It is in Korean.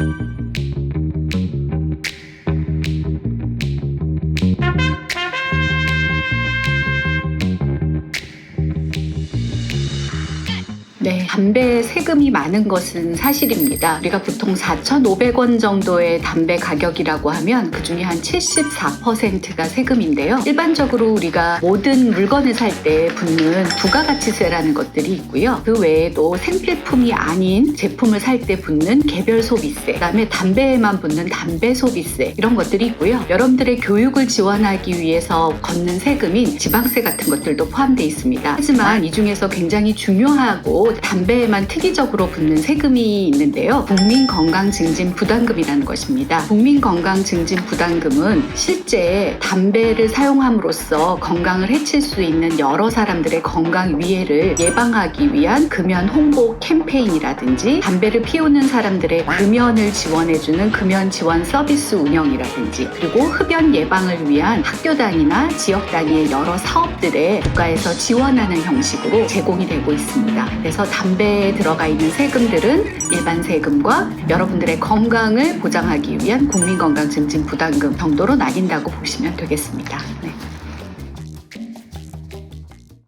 thank you 네, 담배 세금이 많은 것은 사실입니다. 우리가 보통 4,500원 정도의 담배 가격이라고 하면 그 중에 한 74%가 세금인데요. 일반적으로 우리가 모든 물건을 살 때 붙는 부가가치세라는 것들이 있고요. 그 외에도 생필품이 아닌 제품을 살 때 붙는 개별 소비세, 그다음에 담배에만 붙는 담배 소비세 이런 것들이 있고요. 여러분들의 교육을 지원하기 위해서 걷는 세금인 지방세 같은 것들도 포함되어 있습니다. 하지만 이 중에서 굉장히 중요하고 담배에만 특이적으로 붙는 세금이 있는데요. 국민건강증진 부담금이라는 것입니다. 국민건강증진 부담금은 실제 담배를 사용함으로써 건강을 해칠 수 있는 여러 사람들의 건강 위해를 예방하기 위한 금연 홍보 캠페인이라든지 담배를 피우는 사람들의 금연을 지원해주는 금연 지원 서비스 운영이라든지 그리고 흡연 예방을 위한 학교 단위나 지역 단위의 여러 사업들에 국가에서 지원하는 형식으로 제공이 되고 있습니다. 그래서 담배에 들어가 있는 세금들은 일반 세금과 여러분들의 건강을 보장하기 위한 국민건강증진 부담금 정도로 나뉜다고 보시면 되겠습니다. 네.